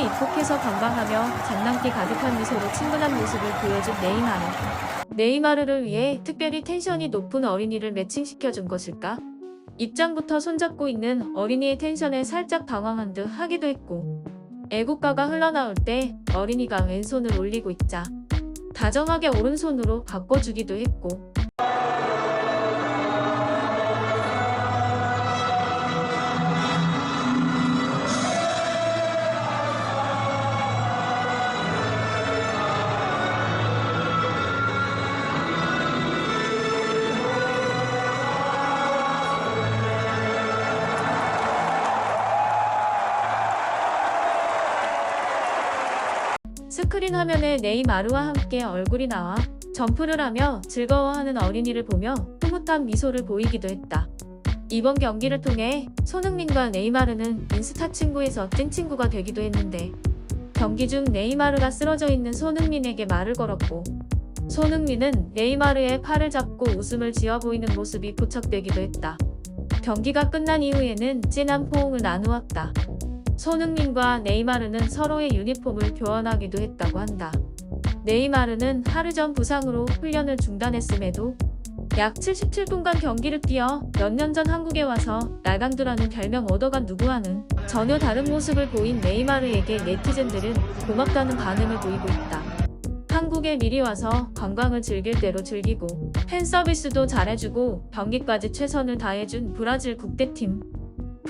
한국에 입국해서 관광하며 장난기 가득한 미소로 친근한 모습을 보여준 네이마르. 네이마르를 위해 특별히 텐션이 높은 어린이를 매칭시켜준 것일까? 입장부터 손잡고 있는 어린이의 텐션에 살짝 당황한 듯 하기도 했고 애국가가 흘러나올 때 어린이가 왼손을 올리고 있자 다정하게 오른손으로 바꿔주기도 했고 스크린 화면에 네이마르와 함께 얼굴이 나와 점프를 하며 즐거워하는 어린이를 보며 흐뭇한 미소를 보이기도 했다. 이번 경기를 통해 손흥민과 네이마르는 인스타 친구에서 찐 친구가 되기도 했는데 경기 중 네이마르가 쓰러져 있는 손흥민에게 말을 걸었고 손흥민은 네이마르의 팔을 잡고 웃음을 지어 보이는 모습이 포착되기도 했다. 경기가 끝난 이후에는 진한 포옹을 나누었다. 손흥민과 네이마르는 서로의 유니폼을 교환하기도 했다고 한다. 네이마르는 하루 전 부상으로 훈련을 중단했음에도 약 77분간 경기를 뛰어 몇 년 전 한국에 와서 날강두라는 별명 얻어간 누구와는 전혀 다른 모습을 보인 네이마르에게 네티즌들은 고맙다는 반응을 보이고 있다. 한국에 미리 와서 관광을 즐길 대로 즐기고 팬 서비스도 잘해주고 경기까지 최선을 다해준 브라질 국대팀.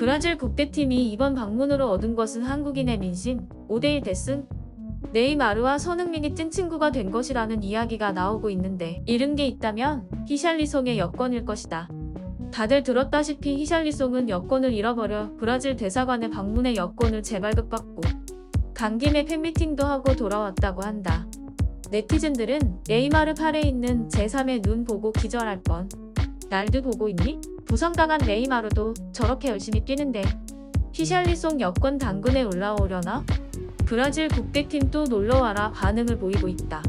브라질 국대팀이 이번 방문으로 얻은 것은 한국인의 민심 5대1 대승 네이마르와 손흥민이 찐 친구가 된 것이라는 이야기가 나오고 있는데 이른 게 있다면 히샬리송의 여권일 것이다. 다들 들었다시피 히샬리송은 여권을 잃어버려 브라질 대사관에 방문해 여권을 재발급받고 간 김에 팬미팅도 하고 돌아왔다고 한다. 네티즌들은 네이마르 팔에 있는 제3의 눈 보고 기절할 뻔. 날도 보고 있니? 부상당한 네이마르도 저렇게 열심히 뛰는데 히샬리송 여권 당근에 올라오려나? 브라질 국대팀 또 놀러와라 반응을 보이고 있다.